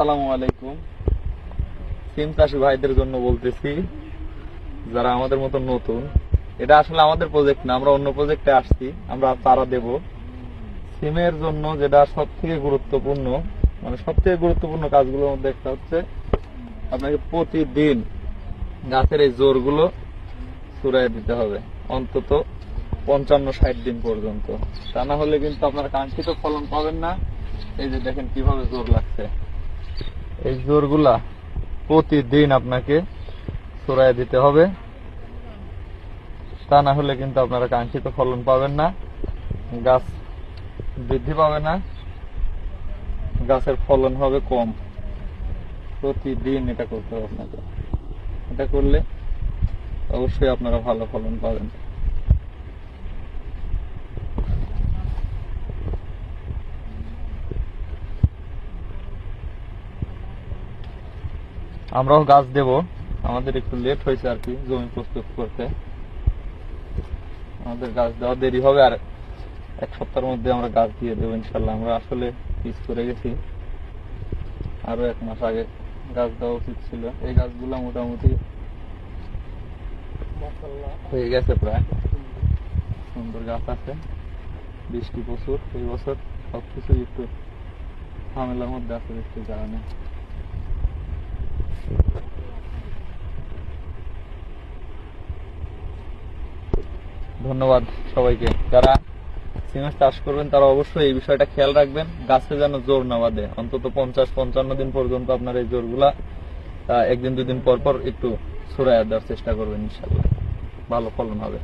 আসসালামু আলাইকুম। সিম চাষি ভাইদের জন্য বলতেছি, যারা আমাদের মতো নতুন, এটা আসলে আমাদের প্রজেক্ট না, আমরা অন্য প্রজেক্টে আসছি, আমরা চারা দেব। সিমের জন্য যেটা সব থেকে গুরুত্বপূর্ণ মানে সব থেকে গুরুত্বপূর্ণ কাজগুলোর মধ্যে একটা হচ্ছে, আপনাকে প্রতিদিন গাছের এই জোরগুলো ছুড়াই দিতে হবে, অন্তত পঞ্চান্ন ষাট দিন পর্যন্ত। তা না হলে কিন্তু আপনারা কাঙ্ক্ষিত ফলন পাবেন না। এই যে দেখেন কীভাবে জোর লাগছে। এই জোরগুলা প্রতিদিন আপনাকে ছড়াই দিতে হবে। তা না হলে কিন্তু আপনারা কাঙ্ক্ষিত ফলন পাবেন না, গাছ বৃদ্ধি পাবে না, গাছের ফলন হবে কম। প্রতিদিন এটা করতে হবে আপনাকে। এটা করলে অবশ্যই আপনারা ভালো ফলন পাবেন। আমরাও গাছ দেব। আমাদের একটু লেট হয়েছে আর কি জমি প্রস্তুত করতে। আমাদের গাছ দেওয়া দেরি হবে আর এক সপ্তাহের মধ্যে আমরা গাছ দিয়ে দেবো ইনশাল্লাহ। আমরা আসলে পিস করে গেছি। আরও এক মাস আগে গাছ দেওয়া উচিত ছিল। এই গাছগুলো মোটামুটি হয়ে গেছে প্রায়। সুন্দর গাছ আছে। বৃষ্টি প্রচুর এই বছর। সবকিছু একটু ঝামেলার মধ্যে আছে বৃষ্টির কারণে ধন্যবাদ সবাইকে। যারা সিমেন্ট চাষ করবেন, তারা অবশ্যই এই বিষয়টা খেয়াল রাখবেন। গাছে যেন জোর না বাঁধে। অন্তত পঞ্চাশ, পঞ্চান্ন দিন পর্যন্ত আপনার এই জোরগুলা একদিন, দুদিন পর পর একটু ছড়াইয়া দেওয়ার চেষ্টা করবেন ইনশাল্লাহ ভালো ফলন হবে।